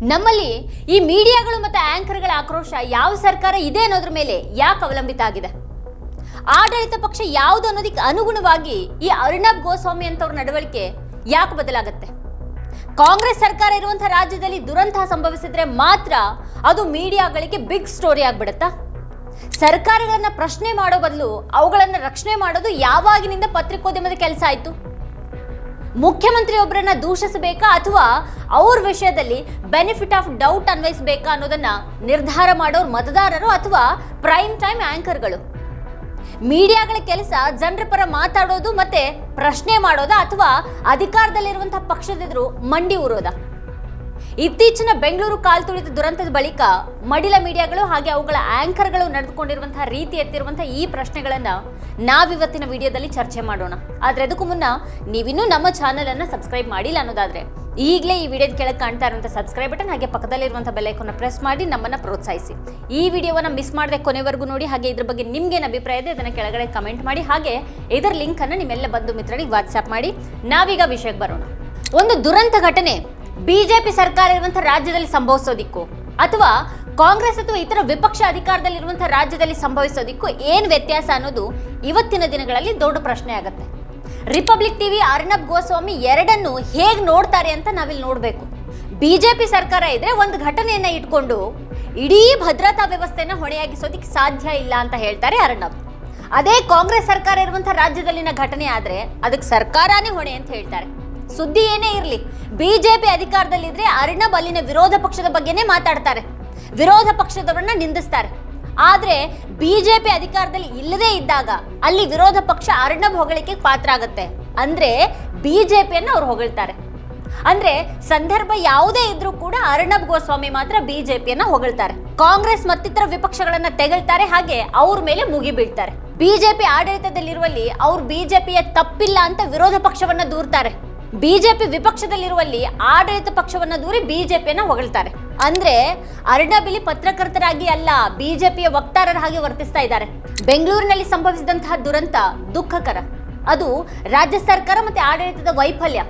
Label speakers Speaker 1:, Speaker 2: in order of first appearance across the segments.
Speaker 1: ನಮ್ಮಲ್ಲಿ ಈ ಮೀಡಿಯಾಗಳು ಮತ್ತು ಆಂಕರ್ಗಳ ಆಕ್ರೋಶ ಯಾವ ಸರ್ಕಾರ ಇದೆ ಅನ್ನೋದ್ರ ಮೇಲೆ ಯಾಕೆ ಅವಲಂಬಿತ ಆಗಿದೆ? ಆಡಳಿತ ಪಕ್ಷ ಯಾವುದು ಅನ್ನೋದಕ್ಕೆ ಅನುಗುಣವಾಗಿ ಈ ಅರ್ಣಬ್ ಗೋಸ್ವಾಮಿ ಅಂತವ್ರ ನಡವಳಿಕೆ ಯಾಕೆ ಬದಲಾಗುತ್ತೆ? ಕಾಂಗ್ರೆಸ್ ಸರ್ಕಾರ ಇರುವಂತಹ ರಾಜ್ಯದಲ್ಲಿ ದುರಂತ ಸಂಭವಿಸಿದ್ರೆ ಮಾತ್ರ ಅದು ಮೀಡಿಯಾಗಳಿಗೆ ಬಿಗ್ ಸ್ಟೋರಿ ಆಗ್ಬಿಡುತ್ತಾ? ಸರ್ಕಾರಗಳನ್ನ ಪ್ರಶ್ನೆ ಮಾಡೋ ಬದಲು ಅವುಗಳನ್ನ ರಕ್ಷಣೆ ಮಾಡೋದು ಯಾವಾಗಿನಿಂದ ಪತ್ರಿಕೋದ್ಯಮದ ಕೆಲಸ ಆಯ್ತು? ಮುಖ್ಯಮಂತ್ರಿ ಒಬ್ಬರನ್ನ ದೂಷಿಸಬೇಕಾ ಅಥವಾ ಅವ್ರ ವಿಷಯದಲ್ಲಿ ಬೆನಿಫಿಟ್ ಆಫ್ ಡೌಟ್ ಅನ್ವಯಿಸಬೇಕಾ ಅನ್ನೋದನ್ನ ನಿರ್ಧಾರ ಮಾಡೋರು ಮತದಾರರು ಅಥವಾ ಪ್ರೈಮ್ ಟೈಮ್ ಆಂಕರ್ಗಳು ಮೀಡಿಯಾಗಳ ಕೆಲಸ ಜನರ ಪರ ಮಾತಾಡೋದು ಮತ್ತೆ ಪ್ರಶ್ನೆ ಮಾಡೋದಾ ಅಥವಾ ಅಧಿಕಾರದಲ್ಲಿರುವಂತಹ ಪಕ್ಷದೆದುರು ಮಂಡಿ ಊರೋದ? ಇತ್ತೀಚಿನ ಬೆಂಗಳೂರು ಕಾಲ್ತುಳಿತ ದುರಂತದ ಬಳಿಕ ಮಡಿಲ ಮೀಡಿಯಾಗಳು ಹಾಗೆ ಅವುಗಳ ಆಂಕರ್ಗಳು ನಡೆದುಕೊಂಡಿರುವಂತಹ ರೀತಿ ಎತ್ತಿರುವಂತಹ ಈ ಪ್ರಶ್ನೆಗಳನ್ನ ನಾವಿವತ್ತಿನ ವಿಡಿಯೋದಲ್ಲಿ ಚರ್ಚೆ ಮಾಡೋಣ. ಆದ್ರೆ ಅದಕ್ಕೂ ಮುನ್ನ ನೀವಿನ್ನೂ ನಮ್ಮ ಚಾನೆಲ್ ಅನ್ನ ಸಬ್ಸ್ಕ್ರೈಬ್ ಮಾಡಿಲ್ಲ ಅನ್ನೋದಾದ್ರೆ ಈಗಲೇ ಈ ವಿಡಿಯೋದ ಕೆಳಗೆ ಕಾಣ್ತಾ ಇರುವಂತಹ ಸಬ್ಸ್ಕ್ರೈಬ್ ಬಟನ್ ಹಾಗೆ ಪಕ್ಕದಲ್ಲಿರುವಂತಹ ಬೆಲ್ ಐಕಾನ್ನ ಪ್ರೆಸ್ ಮಾಡಿ ನಮ್ಮನ್ನ ಪ್ರೋತ್ಸಾಹಿಸಿ. ಈ ವಿಡಿಯೋವನ್ನ ಮಿಸ್ ಮಾಡದೆ ಕೊನೆವರೆಗೂ ನೋಡಿ, ಹಾಗೆ ಇದ್ರ ಬಗ್ಗೆ ನಿಮ್ಗೇನು ಅಭಿಪ್ರಾಯ ಇದೆ ಅದನ್ನ ಕೆಳಗಡೆ ಕಮೆಂಟ್ ಮಾಡಿ, ಹಾಗೆ ಇದರ ಲಿಂಕ್ ಅನ್ನ ನಿಮ್ಮೆಲ್ಲ ಬಂಧು ಮಿತ್ರರಿಗೆ ವಾಟ್ಸ್ಆಪ್ ಮಾಡಿ. ನಾವೀಗ ವಿಷಯಕ್ಕೆ ಬರೋಣ. ಒಂದು ದುರಂತ ಘಟನೆ ಬಿಜೆಪಿ ಸರ್ಕಾರ ಇರುವಂತಹ ರಾಜ್ಯದಲ್ಲಿ ಸಂಭವಿಸೋದಿಕ್ಕೂ ಅಥವಾ ಕಾಂಗ್ರೆಸ್ ಅಥವಾ ಇತರ ವಿಪಕ್ಷ ಅಧಿಕಾರದಲ್ಲಿರುವಂತಹ ರಾಜ್ಯದಲ್ಲಿ ಸಂಭವಿಸೋದಿಕ್ಕೂ ಏನ್ ವ್ಯತ್ಯಾಸ ಅನ್ನೋದು ಇವತ್ತಿನ ದಿನಗಳಲ್ಲಿ ದೊಡ್ಡ ಪ್ರಶ್ನೆ ಆಗತ್ತೆ. ರಿಪಬ್ಲಿಕ್ ಟಿವಿ ಅರ್ಣಬ್ ಗೋಸ್ವಾಮಿ ಎರಡನ್ನು ಹೇಗೆ ನೋಡ್ತಾರೆ ಅಂತ ನಾವಿಲ್ಲಿ ನೋಡಬೇಕು. ಬಿಜೆಪಿ ಸರ್ಕಾರ ಇದ್ರೆ ಒಂದು ಘಟನೆಯನ್ನ ಇಟ್ಕೊಂಡು ಇಡೀ ಭದ್ರತಾ ವ್ಯವಸ್ಥೆನ ಹೊಣೆಯಾಗಿಸೋದಿಕ್ಕೆ ಸಾಧ್ಯ ಇಲ್ಲ ಅಂತ ಹೇಳ್ತಾರೆ ಅರ್ಣಬ್. ಅದೇ ಕಾಂಗ್ರೆಸ್ ಸರ್ಕಾರ ಇರುವಂತಹ ರಾಜ್ಯದಲ್ಲಿನ ಘಟನೆ ಆದ್ರೆ ಅದಕ್ಕೆ ಸರ್ಕಾರನೇ ಹೊಣೆ ಅಂತ ಹೇಳ್ತಾರೆ. ಸುದ್ದಿ ಏನೇ ಇರಲಿ. ಬಿಜೆಪಿ ಅಧಿಕಾರದಲ್ಲಿದ್ರೆ ಅರ್ಣಬ್ ಅಲ್ಲಿನ ವಿರೋಧ ಪಕ್ಷದ ಬಗ್ಗೆನೇ ಮಾತಾಡ್ತಾರೆ. ವಿರೋಧ ಪಕ್ಷದವರನ್ನ ನಿಂದಿಸ್ತಾರೆ. ಆದ್ರೆ ಬಿಜೆಪಿ ಅಧಿಕಾರದಲ್ಲಿ ಇಲ್ಲದೇ ಇದ್ದಾಗ ಅಲ್ಲಿ ವಿರೋಧ ಪಕ್ಷ ಅರ್ಣಬ್ ಹೊಗಳಿಕೆ ಪಾತ್ರ ಆಗತ್ತೆ ಅಂದ್ರೆ ಬಿಜೆಪಿಯನ್ನು ಅವ್ರು ಹೊಗಳ್ತಾರೆ. ಅಂದ್ರೆ ಸಂದರ್ಭ ಯಾವುದೇ ಇದ್ರೂ ಕೂಡ ಅರ್ಣಬ್ ಗೋಸ್ವಾಮಿ ಮಾತ್ರ ಬಿಜೆಪಿಯನ್ನ ಹೊಗಳ್ತಾರೆ. ಕಾಂಗ್ರೆಸ್ ಮತ್ತಿತರ ವಿಪಕ್ಷಗಳನ್ನ ತೆಗಳ್ತಾರೆ, ಹಾಗೆ ಅವ್ರ ಮೇಲೆ ಮುಗಿಬೀಳ್ತಾರೆ ಬಿಜೆಪಿ ಆಡಳಿತದಲ್ಲಿರುವಲ್ಲಿ ಅವ್ರು ಬಿಜೆಪಿಯ ತಪ್ಪಿಲ್ಲ ಅಂತ ವಿರೋಧ ಪಕ್ಷವನ್ನ ದೂರ್ತಾರೆ. ಬಿಜೆಪಿ ವಿಪಕ್ಷದಲ್ಲಿರುವಲ್ಲಿ ಆಡಳಿತ ಪಕ್ಷವನ್ನ ದೂರಿ ಬಿಜೆಪಿಯನ್ನ ಹೊಗಳ್ತಾರೆ. ಅಂದ್ರೆ ಅರ್ಣಬಿಲಿ ಪತ್ರಕರ್ತರಾಗಿ ಅಲ್ಲ, ಬಿಜೆಪಿಯ ವಕ್ತಾರರ ಹಾಗೆ ವರ್ತಿಸ್ತಾ ಇದ್ದಾರೆ. ಬೆಂಗಳೂರಿನಲ್ಲಿ ಸಂಭವಿಸಿದಂತಹ ದುರಂತ ದುಃಖಕರ. ಅದು ರಾಜ್ಯ ಸರ್ಕಾರ ಮತ್ತೆ ಆಡಳಿತದ ವೈಫಲ್ಯ.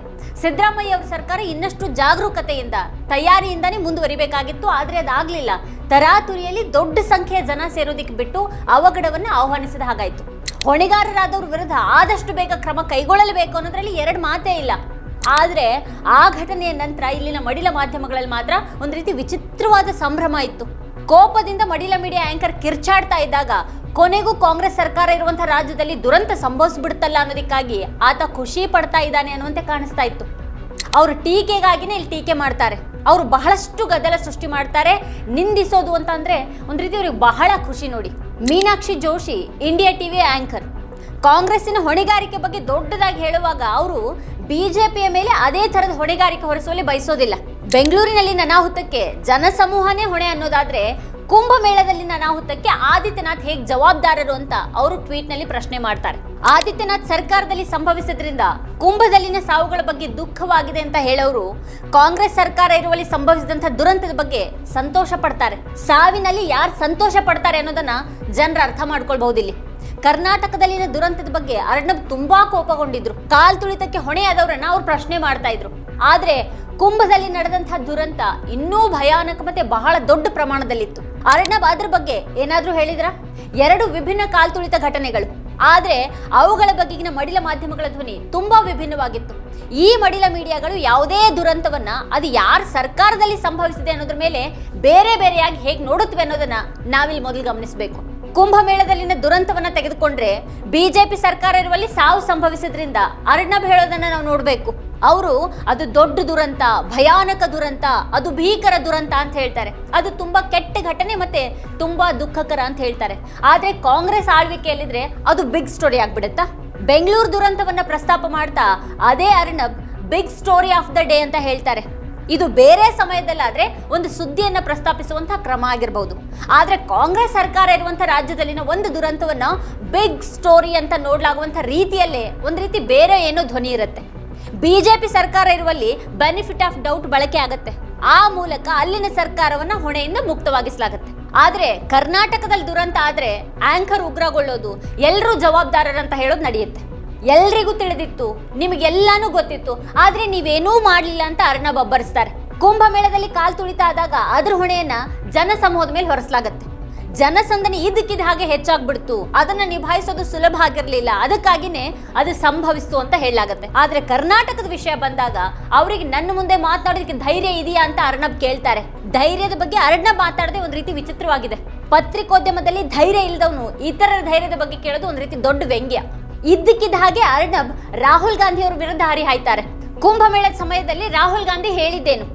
Speaker 1: ಸಿದ್ದರಾಮಯ್ಯ ಅವರ ಸರ್ಕಾರ ಇನ್ನಷ್ಟು ಜಾಗರೂಕತೆಯಿಂದ, ತಯಾರಿಯಿಂದಾನೇ ಮುಂದುವರಿಬೇಕಾಗಿತ್ತು, ಆದರೆ ಅದಾಗ್ಲಿಲ್ಲ. ತರಾತುರಿಯಲ್ಲಿ ದೊಡ್ಡ ಸಂಖ್ಯೆಯ ಜನ ಸೇರೋದಿಕ್ಕೆ ಬಿಟ್ಟು ಅವಘಡವನ್ನು ಆಹ್ವಾನಿಸಿದ ಹಾಗಾಯ್ತು. ಹೊಣೆಗಾರರಾದವ್ರ ವಿರುದ್ಧ ಆದಷ್ಟು ಬೇಗ ಕ್ರಮ ಕೈಗೊಳ್ಳಲೇಬೇಕು ಅನ್ನೋದ್ರಲ್ಲಿ ಎರಡು ಮಾತೇ ಇಲ್ಲ. ಆದರೆ ಆ ಘಟನೆಯ ನಂತರ ಇಲ್ಲಿನ ಮಡಿಲ ಮಾಧ್ಯಮಗಳಲ್ಲಿ ಮಾತ್ರ ಒಂದು ರೀತಿ ವಿಚಿತ್ರವಾದ ಸಂಭ್ರಮ ಇತ್ತು. ಕೋಪದಿಂದ ಮಡಿಲ ಮೀಡಿಯಾ ಆಂಕರ್ ಕಿರ್ಚಾಡ್ತಾ ಇದ್ದಾಗ ಕೊನೆಗೂ ಕಾಂಗ್ರೆಸ್ ಸರ್ಕಾರ ಇರುವಂಥ ರಾಜ್ಯದಲ್ಲಿ ದುರಂತ ಸಂಭವಿಸ್ಬಿಡುತ್ತಲ್ಲ ಅನ್ನೋದಕ್ಕಾಗಿ ಆತ ಖುಷಿ ಪಡ್ತಾ ಇದ್ದಾನೆ ಅನ್ನುವಂತೆ ಕಾಣಿಸ್ತಾ ಇತ್ತು. ಅವರು ಟೀಕೆಗಾಗಿನೇ ಇಲ್ಲಿ ಟೀಕೆ ಮಾಡ್ತಾರೆ. ಅವರು ಬಹಳಷ್ಟು ಗದ್ದಲ ಸೃಷ್ಟಿ ಮಾಡ್ತಾರೆ. ನಿಂದಿಸೋದು ಅಂತ ಅಂದರೆ ಒಂದು ರೀತಿ ಅವ್ರಿಗೆ ಬಹಳ ಖುಷಿ ನೋಡಿ. Meenakshi Joshi India TV anchor ಕಾಂಗ್ರೆಸ್ಸಿನ ಹೊಣೆಗಾರಿಕೆ ಬಗ್ಗೆ ದೊಡ್ಡದಾಗಿ ಹೇಳುವಾಗ ಅವರು ಬಿಜೆಪಿಯ ಮೇಲೆ ಅದೇ ಥರದ ಹೊಣೆಗಾರಿಕೆ ಹೊರಿಸುವಲ್ಲಿ ಬಯಸೋದಿಲ್ಲ. ಬೆಂಗಳೂರಿನಲ್ಲಿನ ಅನಾಹುತಕ್ಕೆ ಜನಸಮೂಹನೇ ಹೊಣೆ ಅನ್ನೋದಾದ್ರೆ ಕುಂಭಮೇಳದಲ್ಲಿನ ಅನಾಹುತಕ್ಕೆ ಆದಿತ್ಯನಾಥ್ ಹೇಗೆ ಜವಾಬ್ದಾರರು ಅಂತ ಅವರು ಟ್ವೀಟ್ನಲ್ಲಿ ಪ್ರಶ್ನೆ ಮಾಡ್ತಾರೆ. ಆದಿತ್ಯನಾಥ್ ಸರ್ಕಾರದಲ್ಲಿ ಸಂಭವಿಸಿದ್ರಿಂದ ಕುಂಭದಲ್ಲಿನ ಸಾವುಗಳ ಬಗ್ಗೆ ದುಃಖವಾಗಿದೆ ಅಂತ ಹೇಳೋರು, ಕಾಂಗ್ರೆಸ್ ಸರ್ಕಾರ ಇರುವಲ್ಲಿ ಸಂಭವಿಸಿದಂತಹ ದುರಂತದ ಬಗ್ಗೆ ಸಂತೋಷ ಪಡ್ತಾರೆ. ಸಾವಿನಲ್ಲಿ ಯಾರು ಸಂತೋಷ ಪಡ್ತಾರೆ ಅನ್ನೋದನ್ನ ಜನರ ಅರ್ಥ ಮಾಡ್ಕೊಳ್ಬಹುದು ಇಲ್ಲಿ. ಕರ್ನಾಟಕದಲ್ಲಿನ ದುರಂತದ ಬಗ್ಗೆ ಅರ್ಣಬ್ ತುಂಬಾ ಕೋಪಗೊಂಡಿದ್ರು. ಕಾಲ್ ತುಳಿತಕ್ಕೆ ಹೊಣೆಯಾದವರನ್ನ ಅವ್ರು ಪ್ರಶ್ನೆ ಮಾಡ್ತಾ ಇದ್ರು. ಆದ್ರೆ ಕುಂಭದಲ್ಲಿ ನಡೆದಂತಹ ದುರಂತ ಇನ್ನೂ ಭಯಾನಕ ಮತ್ತೆ ಬಹಳ ದೊಡ್ಡ ಪ್ರಮಾಣದಲ್ಲಿತ್ತು. ಅರ್ಣಬ್ ಅದ್ರ ಬಗ್ಗೆ ಏನಾದ್ರೂ ಹೇಳಿದ್ರ? ಎರಡು ವಿಭಿನ್ನ ಕಾಲ್ತುಳಿತ ಘಟನೆಗಳು. ಆದ್ರೆ ಅವುಗಳ ಬಗೆಗಿನ ಮಡಿಲ ಮಾಧ್ಯಮಗಳ ಧ್ವನಿ ತುಂಬ ವಿಭಿನ್ನವಾಗಿತ್ತು. ಈ ಮಡಿಲ ಮೀಡಿಯಾಗಳು ಯಾವುದೇ ದುರಂತವನ್ನ ಅದು ಯಾರ ಸರ್ಕಾರದಲ್ಲಿ ಸಂಭವಿಸಿದೆ ಅನ್ನೋದ್ರ ಮೇಲೆ ಬೇರೆ ಬೇರೆಯಾಗಿ ಹೇಗೆ ನೋಡುತ್ತವೆ ಅನ್ನೋದನ್ನ ನಾವಿಲ್ಲಿ ಮೊದಲು ಗಮನಿಸಬೇಕು. ಕುಂಭಮೇಳದಲ್ಲಿನ ದುರಂತವನ್ನ ತೆಗೆದುಕೊಂಡ್ರೆ ಬಿಜೆಪಿ ಸರ್ಕಾರ ಇರುವಲ್ಲಿ ಸಾವು ಸಂಭವಿಸಿದ್ರಿಂದ ಅರ್ಣಬ್ ಹೇಳೋದನ್ನ ನಾವು ನೋಡ್ಬೇಕು. ಅವರು ಅದು ದೊಡ್ಡ ದುರಂತ, ಭಯಾನಕ ದುರಂತ, ಅದು ಭೀಕರ ದುರಂತ ಅಂತ ಹೇಳ್ತಾರೆ. ಅದು ತುಂಬಾ ಕೆಟ್ಟ ಘಟನೆ ಮತ್ತೆ ತುಂಬಾ ದುಃಖಕರ ಅಂತ ಹೇಳ್ತಾರೆ. ಆದ್ರೆ ಕಾಂಗ್ರೆಸ್ ಆಳ್ವಿಕೆಯಲ್ಲಿದ್ರೆ ಅದು ಬಿಗ್ ಸ್ಟೋರಿ ಆಗ್ಬಿಡುತ್ತಾ? ಬೆಂಗಳೂರು ದುರಂತವನ್ನ ಪ್ರಸ್ತಾಪ ಮಾಡ್ತಾ ಅದೇ Arnab big story of the day ಅಂತ ಹೇಳ್ತಾರೆ. ಇದು ಬೇರೆ ಸಮಯದಲ್ಲಾದರೆ ಒಂದು ಸುದ್ದಿಯನ್ನು ಪ್ರಸ್ತಾಪಿಸುವಂಥ ಕ್ರಮ ಆಗಿರಬಹುದು ಆದರೆ ಕಾಂಗ್ರೆಸ್ ಸರ್ಕಾರ ಇರುವಂಥ ರಾಜ್ಯದಲ್ಲಿನ ಒಂದು ದುರಂತವನ್ನು ಬಿಗ್ ಸ್ಟೋರಿ ಅಂತ ನೋಡಲಾಗುವಂಥ ರೀತಿಯಲ್ಲೇ ಒಂದು ರೀತಿ ಬೇರೆ ಏನೋ ಧ್ವನಿ ಇರುತ್ತೆ. ಪಿ ಸರ್ಕಾರ ಇರುವಲ್ಲಿ ಬೆನಿಫಿಟ್ ಆಫ್ ಡೌಟ್ ಬಳಕೆ ಆಗುತ್ತೆ. ಆ ಮೂಲಕ ಅಲ್ಲಿನ ಸರ್ಕಾರವನ್ನು ಹೊಣೆಯಿಂದ ಮುಕ್ತವಾಗಿಸಲಾಗುತ್ತೆ. ಆದರೆ ಕರ್ನಾಟಕದಲ್ಲಿ ದುರಂತ ಆದರೆ ಆಂಕರ್ ಉಗ್ರಗೊಳ್ಳೋದು ಎಲ್ಲರೂ ಜವಾಬ್ದಾರರಂತ ಹೇಳೋದು ನಡೆಯುತ್ತೆ. ಎಲ್ರಿಗೂ ತಿಳಿದಿತ್ತು, ನಿಮಗೆಲ್ಲಾನು ಗೊತ್ತಿತ್ತು. ಆದ್ರೆ ನೀವೇನೂ ಮಾಡಲಿಲ್ಲ ಅಂತ ಅರ್ಣಬ್ ಅಬ್ಬರಿಸ್ತಾರೆ ಕುಂಭಮೇಳದಲ್ಲಿ ಕಾಲು ತುಳಿತ ಆದಾಗ ಅದ್ರ ಹೊಣೆಯನ್ನ ಜನಸಮೂಹದ ಮೇಲೆ ಹೊರಿಸಲಾಗತ್ತೆ. ಜನಸಂದಣಿ ಇದಕ್ಕಿದ ಹಾಗೆ ಹೆಚ್ಚಾಗ್ಬಿಡ್ತು. ಅದನ್ನ ನಿಭಾಯಿಸೋದು ಸುಲಭ ಆಗಿರಲಿಲ್ಲ. ಅದಕ್ಕಾಗಿನೇ ಅದು ಸಂಭವಿಸ್ತು ಅಂತ ಹೇಳಲಾಗತ್ತೆ. ಆದ್ರೆ ಕರ್ನಾಟಕದ ವಿಷಯ ಬಂದಾಗ ಅವರಿಗೆ ನನ್ನ ಮುಂದೆ ಮಾತನಾಡೋದಕ್ಕೆ ಧೈರ್ಯ ಇದೆಯಾ ಅಂತ ಅರ್ಣಬ್ ಕೇಳ್ತಾರೆ. ಧೈರ್ಯದ ಬಗ್ಗೆ ಅರ್ಣಬ್ ಮಾತಾಡದೆ ಒಂದು ರೀತಿ ವಿಚಿತ್ರವಾಗಿದೆ. ಪತ್ರಿಕೋದ್ಯಮದಲ್ಲಿ ಧೈರ್ಯ ಇಲ್ಲದವನು ಇತರರ ಧೈರ್ಯದ ಬಗ್ಗೆ ಕೇಳೋದು ಒಂದು ರೀತಿ ದೊಡ್ಡ ವ್ಯಂಗ್ಯ. ಇದ್ದಕ್ಕಿದ್ದ ಹಾಗೆ ಅರ್ಣಬ್ ರಾಹುಲ್ ಗಾಂಧಿ ಅವರ ವಿರುದ್ಧ ಹರಿಹಾಯ್ತಾರೆ ಕುಂಭಮೇಳದ ಸಮಯದಲ್ಲಿ ರಾಹುಲ್ ಗಾಂಧಿ ಹೇಳಿದ್ದೇನು?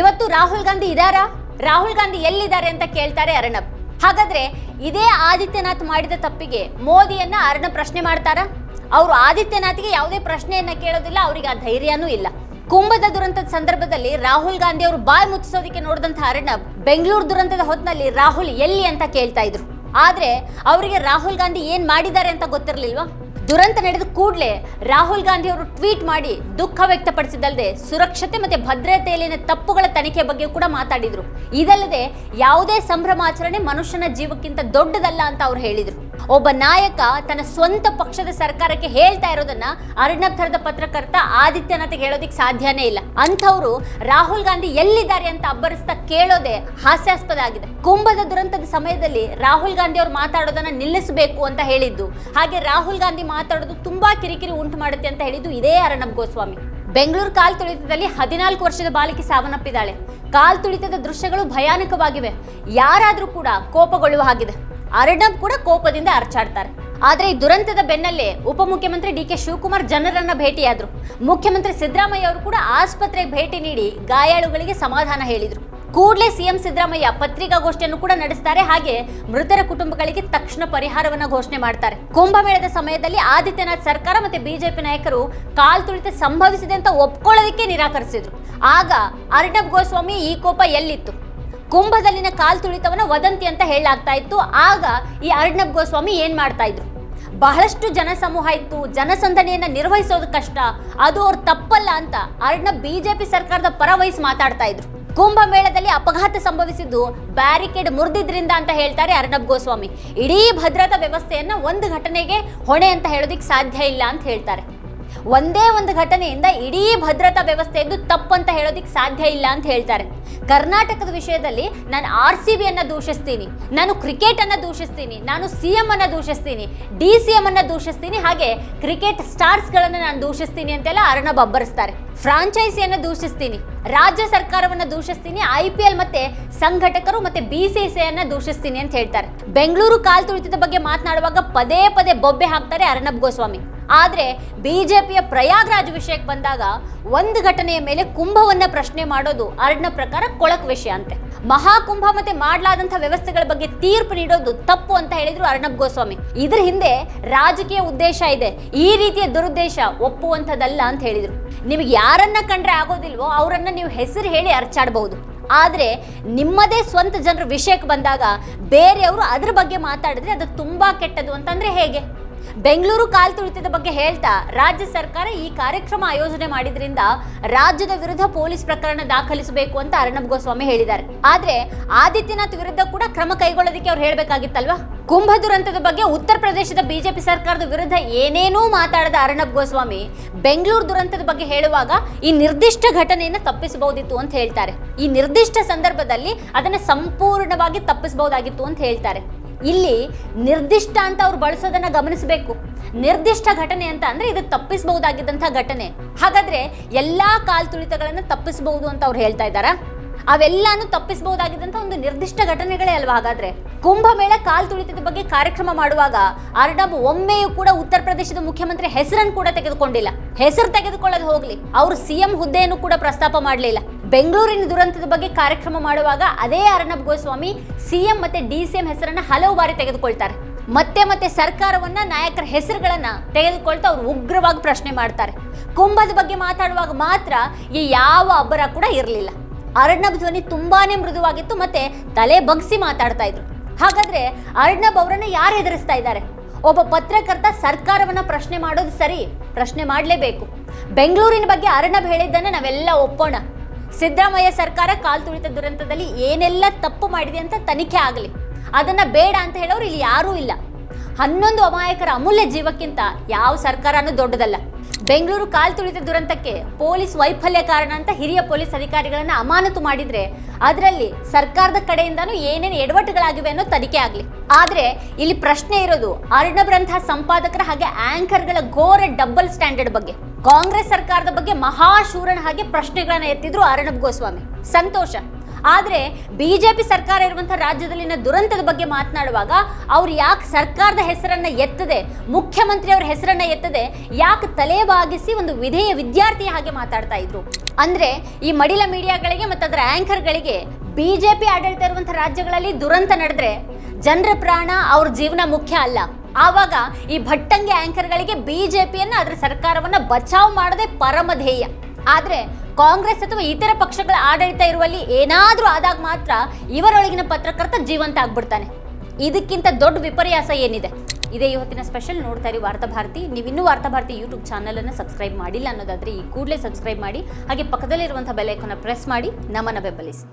Speaker 1: ಇವತ್ತು ರಾಹುಲ್ ಗಾಂಧಿ ಇದಾರಾ? ರಾಹುಲ್ ಗಾಂಧಿ ಎಲ್ಲಿದ್ದಾರೆ ಅಂತ ಕೇಳ್ತಾರೆ ಅರ್ಣಬ್. ಹಾಗಾದ್ರೆ ಇದೇ ಆದಿತ್ಯನಾಥ್ ಮಾಡಿದ ತಪ್ಪಿಗೆ ಮೋದಿಯನ್ನ ಅರ್ಣಬ್ ಪ್ರಶ್ನೆ ಮಾಡ್ತಾರಾ? ಅವರು ಆದಿತ್ಯನಾಥ್ಗೆ ಯಾವುದೇ ಪ್ರಶ್ನೆಯನ್ನ ಕೇಳೋದಿಲ್ಲ, ಅವರಿಗೆ ಆ ಧೈರ್ಯನೂ ಇಲ್ಲ. ಕುಂಭದ ದುರಂತದ ಸಂದರ್ಭದಲ್ಲಿ ರಾಹುಲ್ ಗಾಂಧಿ ಅವರು ಬಾಯ್ ಮುಚ್ಚಿಸೋದಕ್ಕೆ ನೋಡಿದಂತಹ ಅರ್ಣಬ್ ಬೆಂಗಳೂರು ದುರಂತದ ಹೊತ್ತಿನಲ್ಲಿ ರಾಹುಲ್ ಎಲ್ಲಿ ಅಂತ ಕೇಳ್ತಾ ಇದ್ರು. ಆದ್ರೆ ಅವರಿಗೆ ರಾಹುಲ್ ಗಾಂಧಿ ಏನ್ ಮಾಡಿದ್ದಾರೆ ಅಂತ ಗೊತ್ತಿರಲಿಲ್ವಾ? ದುರಂತ ನಡೆದ ಕೂಡಲೇ ರಾಹುಲ್ ಗಾಂಧಿ ಅವರು ಟ್ವೀಟ್ ಮಾಡಿ ದುಃಖ ವ್ಯಕ್ತಪಡಿಸಿದಲ್ಲದೆ ಸುರಕ್ಷತೆ ಮತ್ತು ಭದ್ರತೆಯಲ್ಲಿನ ತಪ್ಪುಗಳ ತನಿಖೆ ಬಗ್ಗೆ ಕೂಡ ಮಾತಾಡಿದರು. ಇದಲ್ಲದೆ ಯಾವುದೇ ಸಂಭ್ರಮಾಚರಣೆ ಮನುಷ್ಯನ ಜೀವಕ್ಕಿಂತ ದೊಡ್ಡದಲ್ಲ ಅಂತ ಅವ್ರು ಹೇಳಿದ್ರು. ಒಬ್ಬ ನಾಯಕ ತನ್ನ ಸ್ವಂತ ಪಕ್ಷದ ಸರ್ಕಾರಕ್ಕೆ ಹೇಳ್ತಾ ಇರೋದನ್ನ ಅರ್ಣಬ್ ಥರದ ಪತ್ರಕರ್ತ ಆದಿತ್ಯನಾಥ್ ಹೇಳೋದಿಕ್ ಸಾಧ್ಯನೇ ಇಲ್ಲ. ಅಂಥವ್ರು ರಾಹುಲ್ ಗಾಂಧಿ ಎಲ್ಲಿದ್ದಾರೆ ಅಂತ ಅಬ್ಬರಿಸ್ತಾ ಕೇಳೋದೇ ಹಾಸ್ಯಾಸ್ಪದ ಆಗಿದೆ. ಕುಂಭದ ದುರಂತದ ಸಮಯದಲ್ಲಿ ರಾಹುಲ್ ಗಾಂಧಿ ಅವ್ರು ಮಾತಾಡೋದನ್ನ ನಿಲ್ಲಿಸಬೇಕು ಅಂತ ಹೇಳಿದ್ದು, ಹಾಗೆ ರಾಹುಲ್ ಗಾಂಧಿ ಮಾತಾಡೋದು ತುಂಬಾ ಕಿರಿಕಿರಿ ಉಂಟು ಮಾಡುತ್ತೆ ಅಂತ ಹೇಳಿದ್ದು ಇದೇ ಅರ್ಣಬ್ ಗೋಸ್ವಾಮಿ. ಬೆಂಗಳೂರು ಕಾಲ್ ತುಳಿತದಲ್ಲಿ ಹದಿನಾಲ್ಕು ವರ್ಷದ ಬಾಲಕಿ ಸಾವನ್ನಪ್ಪಿದ್ದಾಳೆ. ಕಾಲ್ ತುಳಿತದ ದೃಶ್ಯಗಳು ಭಯಾನಕವಾಗಿವೆ. ಯಾರಾದರೂ ಕೂಡ ಕೋಪಗೊಳ್ಳುವ ಹಾಗಿದೆ. ಅರ್ಣಬ್ ಕೂಡ ಕೋಪದಿಂದ ಅರ್ಚಾಡ್ತಾರೆ ಆದ್ರೆ ಈ ದುರಂತದ ಬೆನ್ನಲ್ಲೇ ಉಪಮುಖ್ಯಮಂತ್ರಿ ಡಿ ಕೆ ಶಿವಕುಮಾರ್ ಜನರನ್ನ ಭೇಟಿಯಾದ್ರು. ಮುಖ್ಯಮಂತ್ರಿ ಸಿದ್ದರಾಮಯ್ಯ ಅವರು ಕೂಡ ಆಸ್ಪತ್ರೆಗೆ ಭೇಟಿ ನೀಡಿ ಗಾಯಾಳುಗಳಿಗೆ ಸಮಾಧಾನ ಹೇಳಿದ್ರು. ಕೂಡಲೇ ಸಿಎಂ ಸಿದ್ದರಾಮಯ್ಯ ಪತ್ರಿಕಾಗೋಷ್ಠಿಯನ್ನು ಕೂಡ ನಡೆಸ್ತಾರೆ. ಹಾಗೆ ಮೃತರ ಕುಟುಂಬಗಳಿಗೆ ತಕ್ಷಣ ಪರಿಹಾರವನ್ನ ಘೋಷಣೆ ಮಾಡ್ತಾರೆ. ಕುಂಭಮೇಳದ ಸಮಯದಲ್ಲಿ ಆದಿತ್ಯನಾಥ್ ಸರ್ಕಾರ ಮತ್ತೆ ಬಿಜೆಪಿ ನಾಯಕರು ಕಾಲ್ ತುಳಿತ ಸಂಭವಿಸಿದೆ ಅಂತ ಒಪ್ಕೊಳ್ಳೋದಕ್ಕೆ ನಿರಾಕರಿಸಿದ್ರು. ಆಗ ಅರ್ಣಬ್ ಗೋಸ್ವಾಮಿ ಈ ಕೋಪ ಎಲ್ಲಿತ್ತು? ಕುಂಭದಲ್ಲಿನ ಕಾಲ್ ತುಳಿತವನ್ನ ವದಂತಿ ಅಂತ ಹೇಳಲಾಗ್ತಾ ಇತ್ತು. ಆಗ ಈ ಅರ್ಣಬ್ ಗೋಸ್ವಾಮಿ ಏನ್ ಮಾಡ್ತಾ ಇದ್ರು? ಬಹಳಷ್ಟು ಜನಸಮೂಹ ಇತ್ತು. ಜನಸಂದಣಿಯನ್ನ ನಿರ್ವಹಿಸೋದು ಕಷ್ಟ. ಅದು ಅವ್ರ ತಪ್ಪಲ್ಲ ಅಂತ ಅರ್ಣಬ್ ಬಿಜೆಪಿ ಸರ್ಕಾರದ ಪರ ವಹಿಸಿ ಮಾತಾಡ್ತಾ ಇದ್ರು. ಕುಂಭಮೇಳದಲ್ಲಿ ಅಪಘಾತ ಸಂಭವಿಸಿದ್ದು ಬ್ಯಾರಿಕೇಡ್ ಮುರಿದಿದ್ರಿಂದ ಅಂತ ಹೇಳ್ತಾರೆ ಅರ್ಣಬ್ ಗೋಸ್ವಾಮಿ. ಇಡೀ ಭದ್ರತಾ ವ್ಯವಸ್ಥೆಯನ್ನ ಒಂದು ಘಟನೆಗೆ ಹೊಣೆ ಅಂತ ಹೇಳೋದಿಕ್ ಸಾಧ್ಯ ಇಲ್ಲ ಅಂತ ಹೇಳ್ತಾರೆ. ಒಂದೇ ಒಂದು ಘಟನೆಯಿಂದ ಇಡೀ ಭದ್ರತಾ ವ್ಯವಸ್ಥೆಯದ್ದು ತಪ್ಪು ಅಂತ ಹೇಳೋದಿಕ್ಕೆ ಸಾಧ್ಯ ಇಲ್ಲ ಅಂತ ಹೇಳ್ತಾರೆ. ಕರ್ನಾಟಕದ ವಿಷಯದಲ್ಲಿ ನಾನು ಆರ್ ಸಿ ಬಿ ಅನ್ನ ದೂಷಿಸ್ತೀನಿ, ನಾನು ಕ್ರಿಕೆಟ್ ಅನ್ನ ದೂಷಿಸ್ತೀನಿ, ನಾನು ಸಿ ಎಂ ಅನ್ನ ದೂಷಿಸ್ತೀನಿ, ಡಿ ಸಿ ಎಂ ಅನ್ನ ದೂಷಿಸ್ತೀನಿ, ಹಾಗೆ ಕ್ರಿಕೆಟ್ ಸ್ಟಾರ್ಸ್ ಗಳನ್ನ ನಾನು ದೂಷಿಸ್ತೀನಿ ಅಂತೆಲ್ಲ ಅರ್ಣಬ್ ಅಬ್ಬರಿಸ್ತಾರೆ ಫ್ರಾಂಚೈಸಿಯನ್ನು ದೂಷಿಸ್ತೀನಿ. ರಾಜ್ಯ ಸರ್ಕಾರವನ್ನ ದೂಷಿಸ್ತೀನಿ ಐ ಪಿ ಎಲ್ ಮತ್ತೆ ಸಂಘಟಕರು ಮತ್ತೆ ಬಿ ಸಿ ಸಿ ಅನ್ನ ದೂಷಿಸ್ತೀನಿ ಅಂತ ಹೇಳ್ತಾರೆ. ಬೆಂಗಳೂರು ಕಾಲ್ ತುಳಿತದ ಬಗ್ಗೆ ಮಾತನಾಡುವಾಗ ಪದೇ ಪದೇ ಬೊಬ್ಬೆ ಹಾಕ್ತಾರೆ ಅರ್ಣಬ್ ಗೋಸ್ವಾಮಿ. ಆದ್ರೆ ಬಿಜೆಪಿಯ ಪ್ರಯಾಗ್ರಾಜ್ ವಿಷಯಕ್ಕೆ ಬಂದಾಗ ಒಂದು ಘಟನೆಯ ಮೇಲೆ ಕುಂಭವನ್ನ ಪ್ರಶ್ನೆ ಮಾಡೋದು ಅರ್ಣ ಪ್ರಕಾರ ಕೊಳಕ್ ವಿಷಯ ಅಂತೆ. ಮಹಾಕುಂಭ ಮತ್ತೆ ಮಾಡಲಾದಂತಹ ವ್ಯವಸ್ಥೆಗಳ ಬಗ್ಗೆ ತೀರ್ಪು ನೀಡೋದು ತಪ್ಪು ಅಂತ ಹೇಳಿದ್ರು ಅರ್ಣಬ್ ಗೋಸ್ವಾಮಿ. ಇದ್ರ ಹಿಂದೆ ರಾಜಕೀಯ ಉದ್ದೇಶ ಇದೆ. ಈ ರೀತಿಯ ದುರುದ್ದೇಶ ಒಪ್ಪುವಂಥದ್ದಲ್ಲ ಅಂತ ಹೇಳಿದ್ರು. ನಿಮಗೆ ಯಾರನ್ನ ಕಂಡ್ರೆ ಆಗೋದಿಲ್ವೋ ಅವರನ್ನ ನೀವು ಹೆಸರು ಹೇಳಿ ಅರ್ಚಾಡಬಹುದು. ಆದರೆ ನಿಮ್ಮದೇ ಸ್ವಂತ ಜನರ ವಿಷಯಕ್ಕೆ ಬಂದಾಗ ಬೇರೆಯವರು ಅದ್ರ ಬಗ್ಗೆ ಮಾತಾಡಿದ್ರೆ ಅದು ತುಂಬಾ ಕೆಟ್ಟದು ಅಂತಂದ್ರೆ ಹೇಗೆ? ಬೆಂಗಳೂರು ಕಾಲ್ ತುಳಿತದ ಬಗ್ಗೆ ಹೇಳ್ತಾ ರಾಜ್ಯ ಸರ್ಕಾರ ಈ ಕಾರ್ಯಕ್ರಮ ಆಯೋಜನೆ ಮಾಡಿದ್ರಿಂದ ರಾಜ್ಯದ ವಿರುದ್ಧ ಪೊಲೀಸ್ ಪ್ರಕರಣ ದಾಖಲಿಸಬೇಕು ಅಂತ ಅರ್ಣಬ್ ಗೋಸ್ವಾಮಿ ಹೇಳಿದ್ದಾರೆ. ಆದ್ರೆ ಆದಿತ್ಯನಾಥ್ ವಿರುದ್ಧ ಕೂಡ ಕ್ರಮ ಕೈಗೊಳ್ಳೋದಕ್ಕೆ ಅವ್ರು ಹೇಳ್ಬೇಕಾಗಿತ್ತಲ್ವಾ? ಕುಂಭ ದುರಂತದ ಬಗ್ಗೆ ಉತ್ತರ ಪ್ರದೇಶದ ಬಿಜೆಪಿ ಸರ್ಕಾರದ ವಿರುದ್ಧ ಏನೇನೂ ಮಾತಾಡದ ಅರ್ಣಬ್ ಗೋಸ್ವಾಮಿ ಬೆಂಗಳೂರು ದುರಂತದ ಬಗ್ಗೆ ಹೇಳುವಾಗ ಈ ನಿರ್ದಿಷ್ಟ ಘಟನೆಯನ್ನು ತಪ್ಪಿಸಬಹುದಿತ್ತು ಅಂತ ಹೇಳ್ತಾರೆ. ಈ ನಿರ್ದಿಷ್ಟ ಸಂದರ್ಭದಲ್ಲಿ ಅದನ್ನ ಸಂಪೂರ್ಣವಾಗಿ ತಪ್ಪಿಸಬಹುದಾಗಿತ್ತು ಅಂತ ಹೇಳ್ತಾರೆ. ಇಲ್ಲಿ ನಿರ್ದಿಷ್ಟ ಅಂತ ಅವ್ರು ಬಳಸೋದನ್ನ ಗಮನಿಸಬೇಕು. ನಿರ್ದಿಷ್ಟ ಘಟನೆ ಅಂತ ಅಂದ್ರೆ ಇದು ತಪ್ಪಿಸಬಹುದಾಗಿದ್ದಂಥ ಘಟನೆ. ಹಾಗಾದ್ರೆ ಎಲ್ಲಾ ತುಳಿತಗಳನ್ನ ತಪ್ಪಿಸಬಹುದು ಅಂತ ಅವ್ರು ಹೇಳ್ತಾ ಇದ್ದಾರಾ? ಅವೆಲ್ಲಾನು ತಪ್ಪಿಸಬಹುದಾಗಿದ್ದಂಥ ಒಂದು ನಿರ್ದಿಷ್ಟ ಘಟನೆಗಳೇ ಅಲ್ವಾ ಹಾಗಾದ್ರೆ? ಕುಂಭಮೇಳ ಕಾಲ್ ತುಳಿತದ ಬಗ್ಗೆ ಕಾರ್ಯಕ್ರಮ ಮಾಡುವಾಗ ಅರ್ಣಬ್ ಒಮ್ಮೆಯೂ ಕೂಡ ಉತ್ತರ ಪ್ರದೇಶದ ಮುಖ್ಯಮಂತ್ರಿ ಹೆಸರನ್ನು ಕೂಡ ತೆಗೆದುಕೊಂಡಿಲ್ಲ. ಹೆಸರು ತೆಗೆದುಕೊಳ್ಳೋದು ಹೋಗ್ಲಿ. ಅವರು ಸಿಎಂ ಹುದ್ದೆಯನ್ನು ಕೂಡ ಪ್ರಸ್ತಾಪ ಮಾಡಲಿಲ್ಲ. ಬೆಂಗಳೂರಿನ ದುರಂತದ ಬಗ್ಗೆ ಕಾರ್ಯಕ್ರಮ ಮಾಡುವಾಗ ಅದೇ ಅರ್ಣಬ್ ಗೋಸ್ವಾಮಿ, ಸಿಎಂ ಮತ್ತೆ ಡಿ ಸಿ ಎಂ ಹೆಸರನ್ನ ಹಲವು ಬಾರಿ ತೆಗೆದುಕೊಳ್ತಾರೆ. ಮತ್ತೆ ಮತ್ತೆ ಸರ್ಕಾರವನ್ನ ನಾಯಕರ ಹೆಸರುಗಳನ್ನ ತೆಗೆದುಕೊಳ್ತಾ ಅವರು ಉಗ್ರವಾಗಿ ಪ್ರಶ್ನೆ ಮಾಡ್ತಾರೆ. ಕುಂಭದ ಬಗ್ಗೆ ಮಾತಾಡುವಾಗ ಮಾತ್ರ ಈ ಯಾವ ಅಬ್ಬರ ಕೂಡ ಇರಲಿಲ್ಲ. ಅರ್ಣಬ್ ಧ್ವನಿ ತುಂಬಾನೇ ಮೃದುವಾಗಿತ್ತು ಮತ್ತೆ ತಲೆ ಬಗ್ಸಿ ಮಾತಾಡ್ತಾ ಇದ್ರು. ಹಾಗಾದ್ರೆ ಅರ್ಣಬ್ ಅವರನ್ನ ಯಾರು ಎದುರಿಸ್ತಾ ಇದ್ದಾರೆ? ಒಬ್ಬ ಪತ್ರಕರ್ತ ಸರ್ಕಾರವನ್ನ ಪ್ರಶ್ನೆ ಮಾಡೋದು ಸರಿ, ಪ್ರಶ್ನೆ ಮಾಡಲೇಬೇಕು. ಬೆಂಗಳೂರಿನ ಬಗ್ಗೆ ಅರ್ಣಬ್ ಹೇಳಿದ್ದನ್ನ ನಾವೆಲ್ಲ ಒಪ್ಪೋಣ. ಸಿದ್ದರಾಮಯ್ಯ ಸರ್ಕಾರ ಕಾಲ್ ತುಳಿತ ದುರಂತದಲ್ಲಿ ಏನೆಲ್ಲ ತಪ್ಪು ಮಾಡಿದೆ ಅಂತ ತನಿಖೆ ಆಗಲಿ. ಅದನ್ನ ಬೇಡ ಅಂತ ಹೇಳೋರು ಇಲ್ಲಿ ಯಾರೂ ಇಲ್ಲ. ಹನ್ನೊಂದು ಅಮಾಯಕರ ಅಮೂಲ್ಯ ಜೀವಕ್ಕಿಂತ ಯಾವ ಸರ್ಕಾರನೂ ದೊಡ್ಡದಲ್ಲ. ಬೆಂಗಳೂರು ಕಾಲು ತುಳಿತ ದುರಂತಕ್ಕೆ ಪೊಲೀಸ್ ವೈಫಲ್ಯ ಕಾರಣ ಅಂತ ಹಿರಿಯ ಪೊಲೀಸ್ ಅಧಿಕಾರಿಗಳನ್ನು ಅಮಾನತು ಮಾಡಿದ್ರೆ ಅದರಲ್ಲಿ ಸರ್ಕಾರದ ಕಡೆಯಿಂದನೂ ಏನೇನು ಎಡವಟ್ಟುಗಳಾಗಿವೆ ಅನ್ನೋ ತನಿಖೆ ಆಗಲಿ. ಆದ್ರೆ ಇಲ್ಲಿ ಪ್ರಶ್ನೆ ಇರೋದು ಅರ್ಣಬ್ರಂಥ ಸಂಪಾದಕರ ಹಾಗೆ ಆಂಕರ್ಗಳ ಘೋರ ಡಬಲ್ ಸ್ಟ್ಯಾಂಡರ್ಡ್ ಬಗ್ಗೆ. ಕಾಂಗ್ರೆಸ್ ಸರ್ಕಾರದ ಬಗ್ಗೆ ಮಹಾಶೂರನ ಹಾಗೆ ಪ್ರಶ್ನೆಗಳನ್ನು ಎತ್ತಿದ್ರು ಅರ್ಣಬ್ ಗೋಸ್ವಾಮಿ. ಸಂತೋಷ. ಆದ್ರೆ ಪಿ ಸರ್ಕಾರ ಇರುವಂಥ ರಾಜ್ಯದಲ್ಲಿನ ದುರಂತದ ಬಗ್ಗೆ ಮಾತನಾಡುವಾಗ ಅವ್ರು ಯಾಕೆ ಸರ್ಕಾರದ ಹೆಸರನ್ನು ಎತ್ತದೆ, ಮುಖ್ಯಮಂತ್ರಿಯವರ ಹೆಸರನ್ನು ಎತ್ತದೆ, ಯಾಕೆ ತಲೆ ಬಾಗಿಸಿ ಒಂದು ವಿಧೇಯ ವಿದ್ಯಾರ್ಥಿಯ ಹಾಗೆ ಮಾತಾಡ್ತಾ ಇದ್ರು? ಅಂದರೆ ಈ ಮಡಿಲ ಮೀಡಿಯಾಗಳಿಗೆ ಮತ್ತು ಅದರ ಆ್ಯಂಕರ್ಗಳಿಗೆ ಬಿ ಜೆ ಪಿ ಆಡಳಿತ ಇರುವಂಥ ರಾಜ್ಯಗಳಲ್ಲಿ ದುರಂತ ನಡೆದ್ರೆ ಜನರ ಪ್ರಾಣ ಅವ್ರ ಜೀವನ ಮುಖ್ಯ ಅಲ್ಲ. ಆವಾಗ ಈ ಭಟ್ಟಂಗಿ ಆ್ಯಂಕರ್ಗಳಿಗೆ ಬಿ ಜೆ ಪಿಯನ್ನು ಅದರ ಸರ್ಕಾರವನ್ನು ಬಚಾವ್ ಮಾಡದೆ ಪರಮಧೇಯ ಆದ್ರೆ ಕಾಂಗ್ರೆಸ್ ಅಥವಾ ಇತರ ಪಕ್ಷಗಳ ಆಡಳಿತ ಇರುವಲ್ಲಿ ಏನಾದರೂ ಆದಾಗ ಮಾತ್ರ ಇವರೊಳಗಿನ ಪತ್ರಕರ್ತ ಜೀವಂತ ಆಗ್ಬಿಡ್ತಾನೆ. ಇದಕ್ಕಿಂತ ದೊಡ್ಡ ವಿಪರ್ಯಾಸ ಏನಿದೆ? ಇದೇ ಇವತ್ತಿನ ಸ್ಪೆಷಲ್ ನೋಡ್ತಾ ಇರಿ ವಾರ್ತಾಭಾರತಿ ನೀವು ಇನ್ನೂ ವಾರ್ತಾಭಾರತಿ ಯೂಟ್ಯೂಬ್ ಚಾನಲನ್ನು ಸಬ್ಸ್ಕ್ರೈಬ್ ಮಾಡಿಲ್ಲ ಅನ್ನೋದಾದ್ರೆ ಈ ಕೂಡಲೇ ಸಬ್ಸ್ಕ್ರೈಬ್ ಮಾಡಿ, ಹಾಗೆ ಪಕ್ಕದಲ್ಲಿರುವಂಥ ಬೆಲ್ ಐಕಾನ್ ಪ್ರೆಸ್ ಮಾಡಿ, ನಮ್ಮನ್ನು ಬೆಂಬಲಿಸಿ.